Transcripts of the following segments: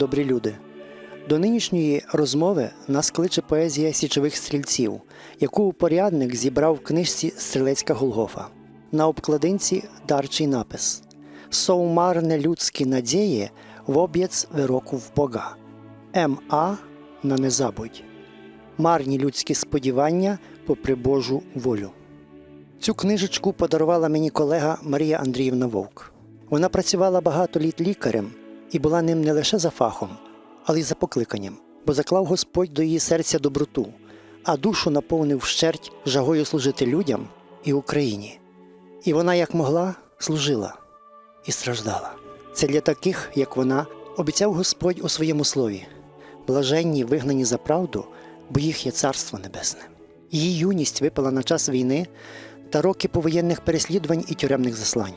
Добрі люди. До нинішньої розмови нас кличе поезія січових стрільців, яку упорядник зібрав в книжці Стрілецька Голгофа. На обкладинці дарчий напис Соумарне людські надії в об'єц вироку в Бога. М.А. на незабудь. Марні людські сподівання попри Божу волю. Цю книжечку подарувала мені колега Марія Андріївна Вовк. Вона працювала багато літ лікарем і була ним не лише за фахом, але й за покликанням, бо заклав Господь до її серця доброту, а душу наповнив вщерть жагою служити людям і Україні. І вона, як могла, служила і страждала. Це для таких, як вона, обіцяв Господь у своєму слові блаженні вигнані за правду, бо їх є царство небесне. Її юність випала на час війни та роки повоєнних переслідувань і тюремних заслань.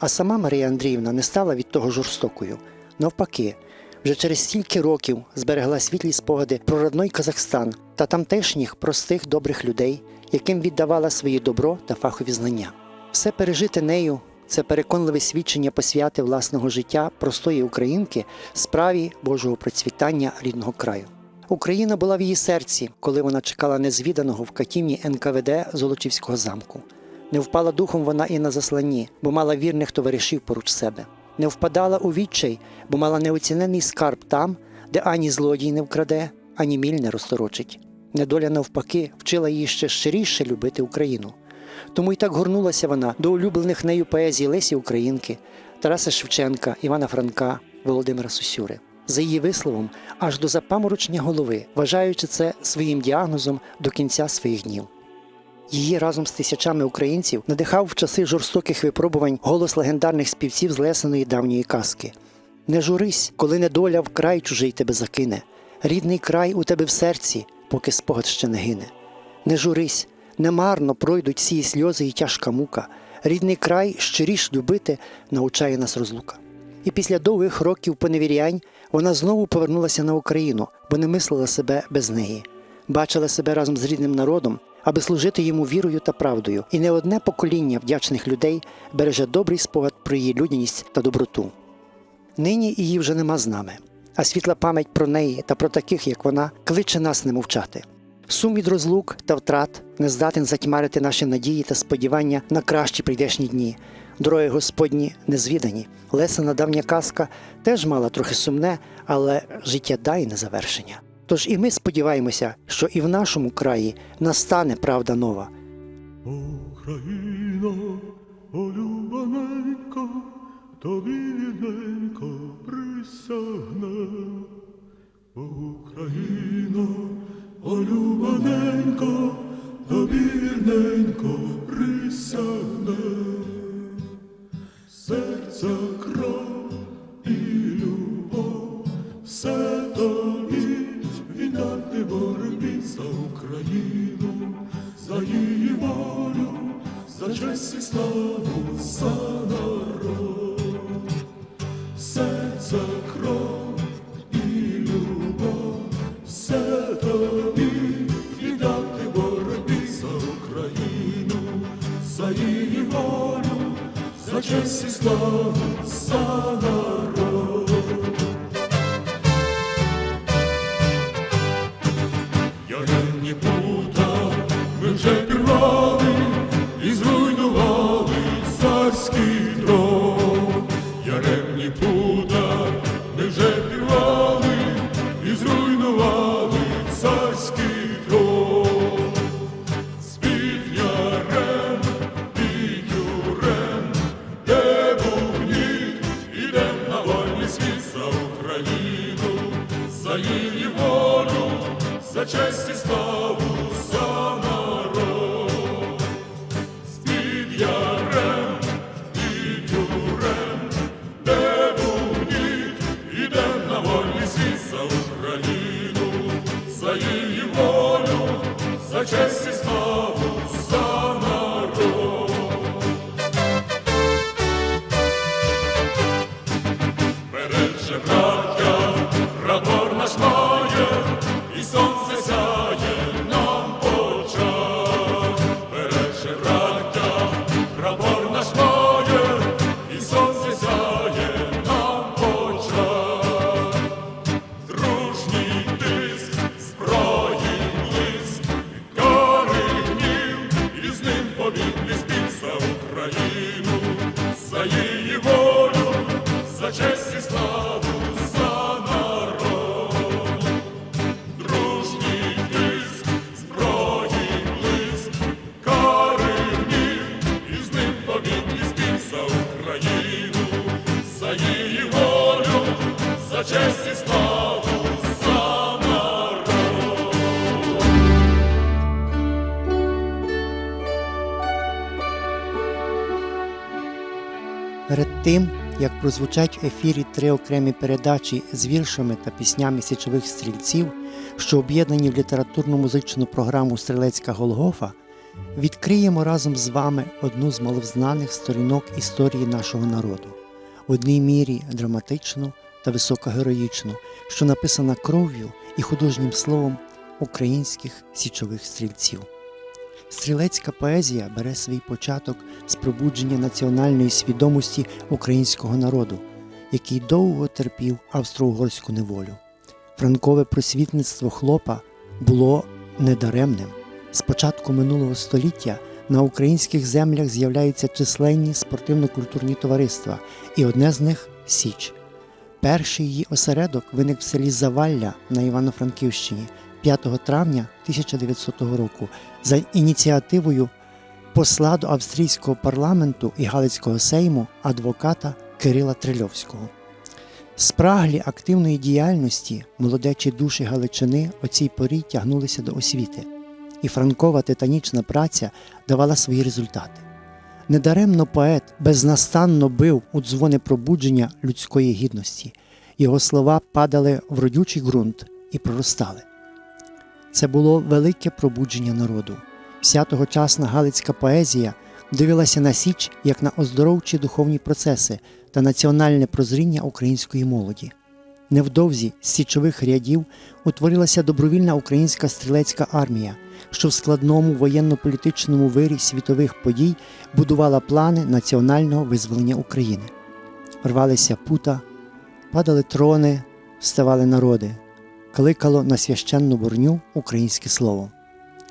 А сама Марія Андріївна не стала від того жорстокою. Навпаки, вже через стільки років зберегла світлі спогади про родной Казахстан та тамтешніх простих добрих людей, яким віддавала свої добро та фахові знання. Все пережите нею це переконливе свідчення посвяти власного життя простої українки справі Божого процвітання рідного краю. Україна була в її серці, коли вона чекала незвіданого в катівні НКВД Золочівського замку. Не впала духом вона і на засланні, бо мала вірних товаришів поруч себе. Не впадала у відчай, бо мала неоцінений скарб там, де ані злодій не вкраде, ані міль не розторочить. Недоля навпаки вчила її ще щиріше любити Україну. Тому й так горнулася вона до улюблених нею поезій Лесі Українки, Тараса Шевченка, Івана Франка, Володимира Сусюри. За її висловом, аж до запаморочення голови, вважаючи це своїм діагнозом до кінця своїх днів. Її разом з тисячами українців надихав в часи жорстоких випробувань голос легендарних співців з лесеної давньої казки. Не журись, коли недоля в край чужий тебе закине, рідний край у тебе в серці, поки спогад ще не гине. Не журись, немарно пройдуть сії сльози і тяжка мука. Рідний край щиріш любити навчає нас розлука. І після довгих років поневірянь вона знову повернулася на Україну, бо не мислила себе без неї, бачила себе разом з рідним народом, аби служити йому вірою та правдою, і не одне покоління вдячних людей береже добрий спогад про її людяність та доброту. Нині її вже нема з нами, а світла пам'ять про неї та про таких, як вона, кличе нас не мовчати. Сум від розлук та втрат не здатен затьмарити наші надії та сподівання на кращі прийдешні дні. Дороги Господні незвідані. Лесена давня казка теж мала трохи сумне, але життя життєдайне завершення. Тож і ми сподіваємося, що і в нашому краї настане правда нова. Україно, улюблененько, тобі вірненько присягне. Україно, улюблененько, тобі вірненько присягне. Серця кров і любов, все тобі віддати боротьбі за Україну, за її волю, за честь і славу, за народ, Яремні пута тим, як прозвучать в ефірі три окремі передачі з віршами та піснями січових стрільців, що об'єднані в літературно-музичну програму Стрілецька Голгофа, відкриємо разом з вами одну з маловзнаних сторінок історії нашого народу, в одній мірі драматичну та високогероїчну, що написана кров'ю і художнім словом українських січових стрільців. Стрілецька поезія бере свій початок з пробудження національної свідомості українського народу, який довго терпів австро-угорську неволю. Франкове просвітництво хлопа було недаремним. З початку минулого століття на українських землях з'являються численні спортивно-культурні товариства, і одне з них Січ. Перший її осередок виник в селі Завалля на Івано-Франківщині 5 травня 1900 року за ініціативою посла до австрійського парламенту і Галицького сейму адвоката Кирила Трильовського. Спраглі активної діяльності молодечі душі Галичини о цій порі тягнулися до освіти, і франкова титанічна праця давала свої результати. Недаремно поет безнастанно бив у дзвони пробудження людської гідності, його слова падали в родючий ґрунт і проростали. Це було велике пробудження народу. Вся тогочасна галицька поезія дивилася на Січ як на оздоровчі духовні процеси та національне прозріння української молоді. Невдовзі з січових рядів утворилася добровільна українська стрілецька армія, що в складному воєнно-політичному вирі світових подій будувала плани національного визволення України. Рвалися пута, падали трони, вставали народи, кликало на священну борню українське слово.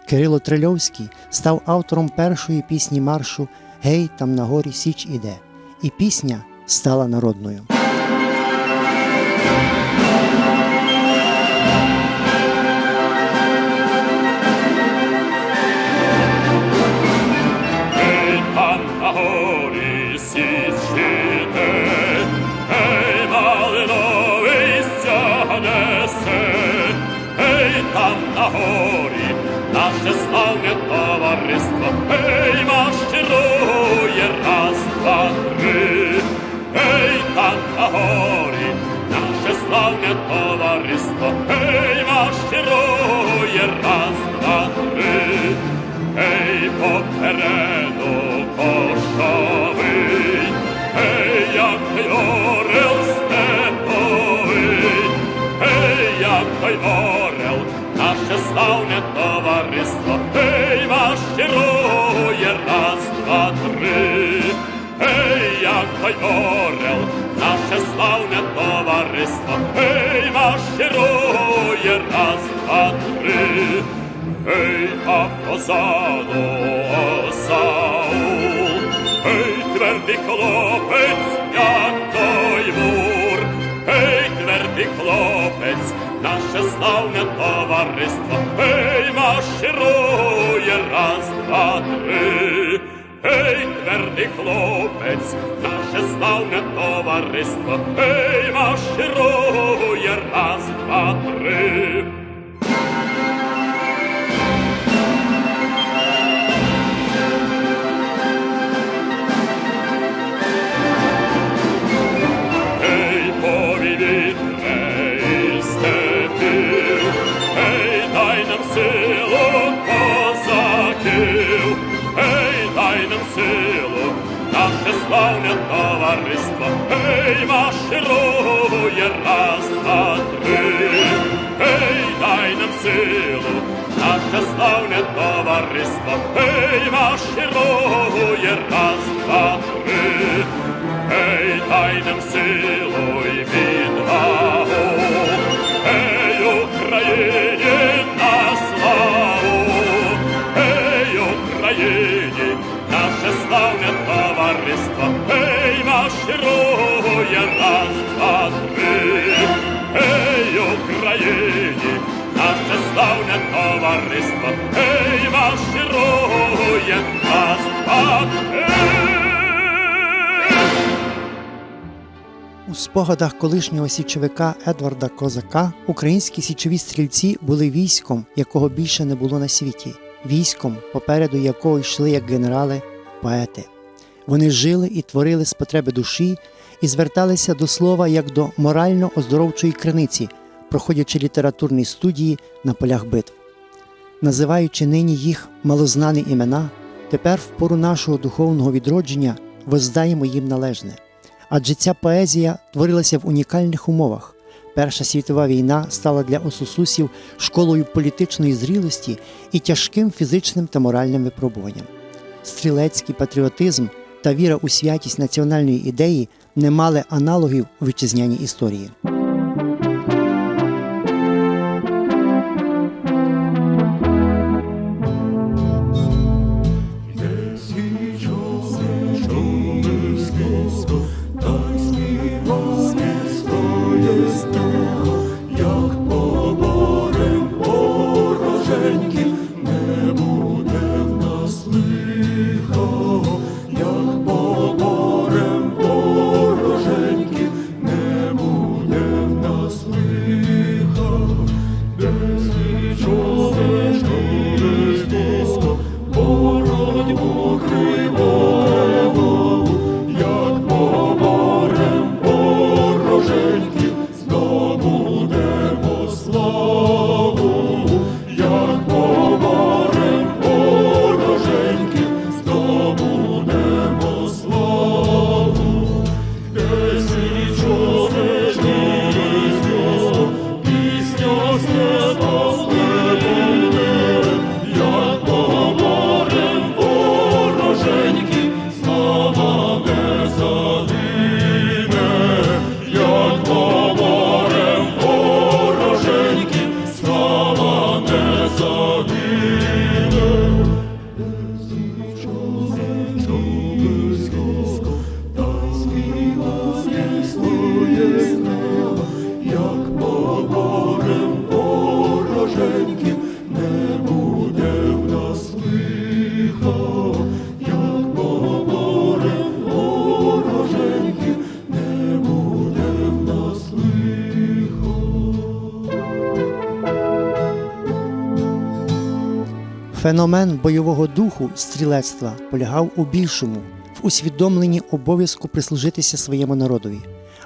Кирило Трильовський став автором першої пісні маршу Гей, там на горі Січ іде, і пісня стала народною. Раз, ей, там на горі наше славне товариство, ей, марширує раз, два, три. Ей, попереду кошовий, ей, як той орел степовий, ей, як той орел, наше славне товариство, ей, марширує раз, два, три, як орел, наше славне товариство, ей, марширує раз, два, три. Ей, а позаду Осаул, ей, твердий хлопець, як той мур, ей, твердий хлопець, наше славне товариство, ей, марширує раз, два, три. Ей, твердий хлопець, наше славне товариство, ей, марширує раз, два, три. Ей, повій вітре із степів, ей, дай нам силу козаків, ей, силу, наше славне товариство, ей, марширує раз, два, три, ей, дай нам силу, наше славне товариство, ей, марширує раз, два, три. Ей, дай нам силу славне товариство, Ей, марширує раз, два, три, Ей, Україні, наше славне товариство, Ей, марширує раз, два, три. У спогадах колишнього січовика Едварда Козака українські січові стрільці були військом, якого більше не було на світі, військом, попереду якого йшли як генерали, поети. Вони жили і творили з потреби душі і зверталися до слова як до морально оздоровчої криниці, проходячи літературні студії на полях битв. Називаючи нині їх малознані імена, тепер в пору нашого духовного відродження воздаємо їм належне. Адже ця поезія творилася в унікальних умовах. Перша світова війна стала для осусусів школою політичної зрілості і тяжким фізичним та моральним випробуванням. Стрілецький патріотизм та віра у святість національної ідеї не мали аналогів у вітчизняній історії. Феномен бойового духу стрілецтва полягав у більшому, в усвідомленні обов'язку прислужитися своєму народові.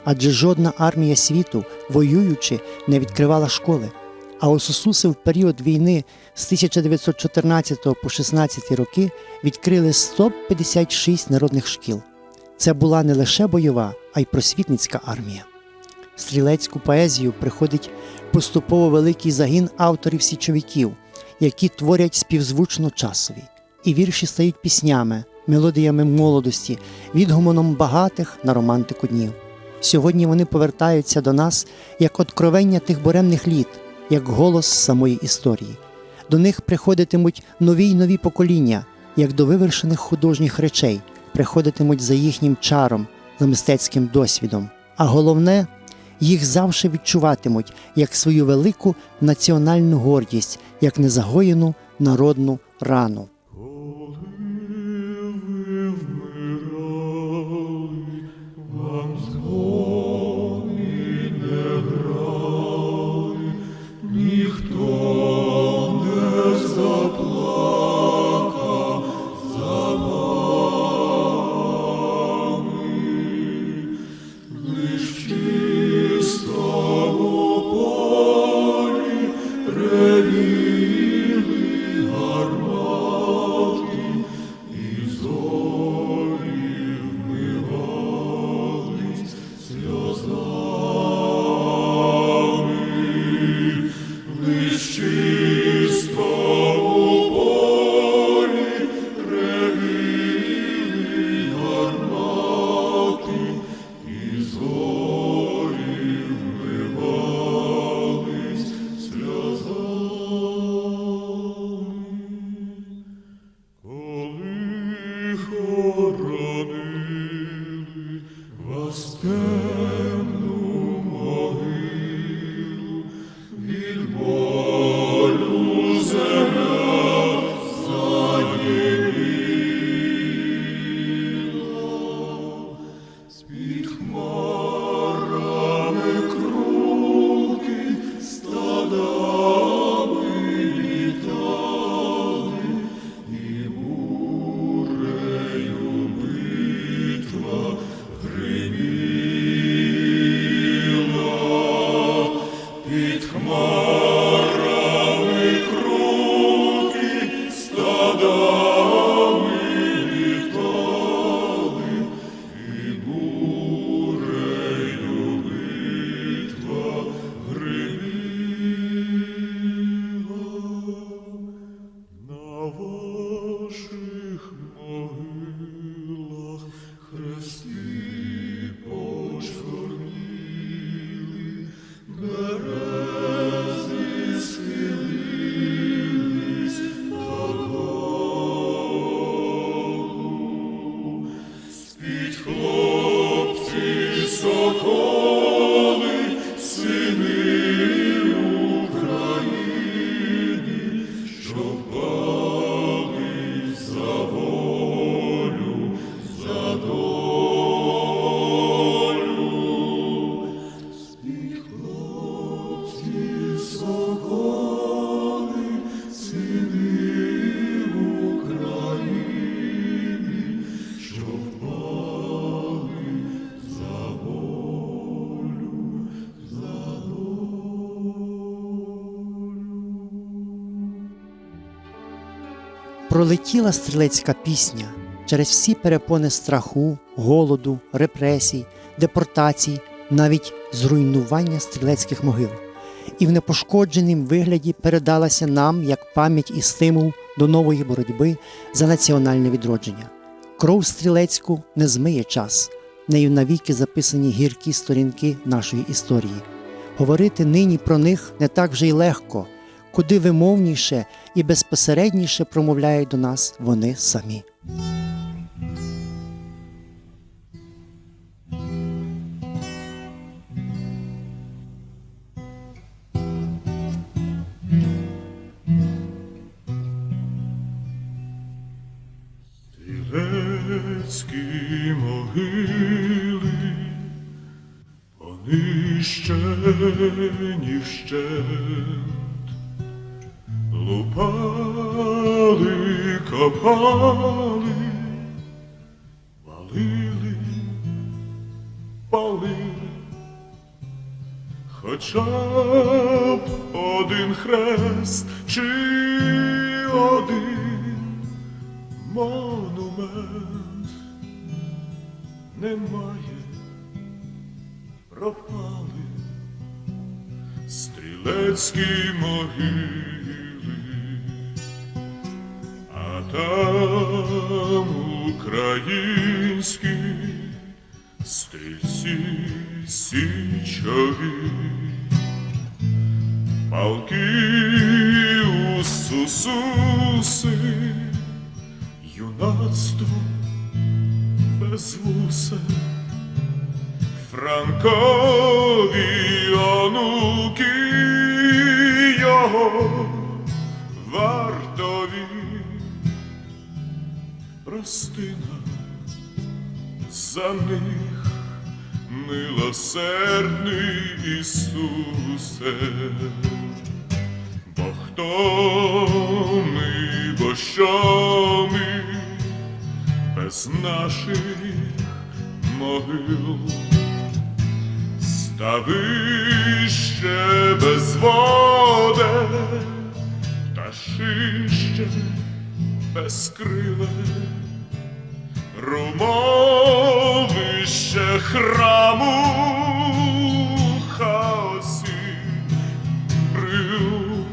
Адже жодна армія світу, воюючи, не відкривала школи. А осусуси в період війни з 1914 по 16 роки відкрили 156 народних шкіл. Це була не лише бойова, а й просвітницька армія. Стрілецьку поезію приходить поступово великий загін авторів січовиків, які творять співзвучно часові, і вірші стають піснями, мелодіями молодості, відгумоном багатих на романтику днів. Сьогодні вони повертаються до нас як откровення тих буремних літ, як голос самої історії. До них приходитимуть нові й нові покоління, як до вивершених художніх речей, приходитимуть за їхнім чаром, за мистецьким досвідом. А головне, їх завжди відчуватимуть як свою велику національну гордість, як незагоєну народну рану. Пролетіла стрілецька пісня через всі перепони страху, голоду, репресій, депортацій, навіть зруйнування стрілецьких могил, і в непошкодженім вигляді передалася нам як пам'ять і стимул до нової боротьби за національне відродження. Кров стрілецьку не змиє час, нею навіки записані гіркі сторінки нашої історії. Говорити нині про них не так вже й легко, куди вимовніше і безпосередніше промовляють до нас вони самі. Стрілецькі могили, понищені вщент, лупали, копали, валили, палили, хоча б один хрест чи один монумент немає, пропали. Стрілецькі могили, там українські стрільці січові. Палки у сусуси, юнацтво без вуса, Франкові онуки його прости нас за них, милосердний Ісусе. Бо хто ми, бо що ми без наших могил, ставище без води, пташище безкриле, румовище храму хаосі. Брил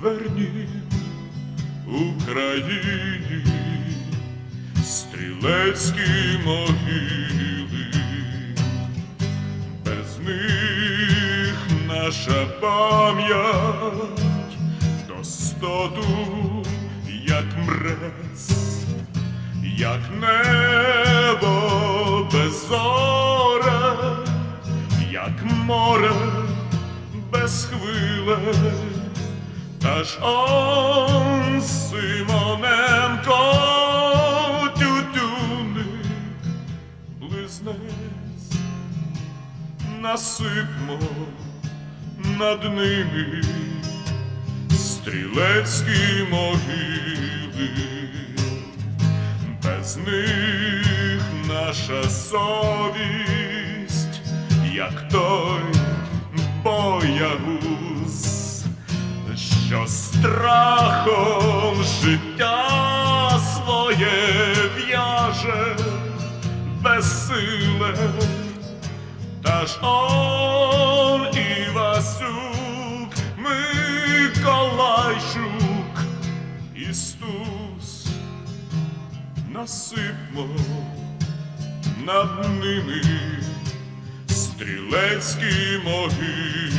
верні Україні стрілецькі могили, без них наша пам'ять до стоту, як мрець, як небо без зоре, як море без хвиле, та ж он Симоненко тютюник, близнець, насипмо над ними стрілецькі могили, без них наша совість, як той боягуз, що страхом життя своє в'яже безсиле, та ж насипмо над ними стрілецькі могили,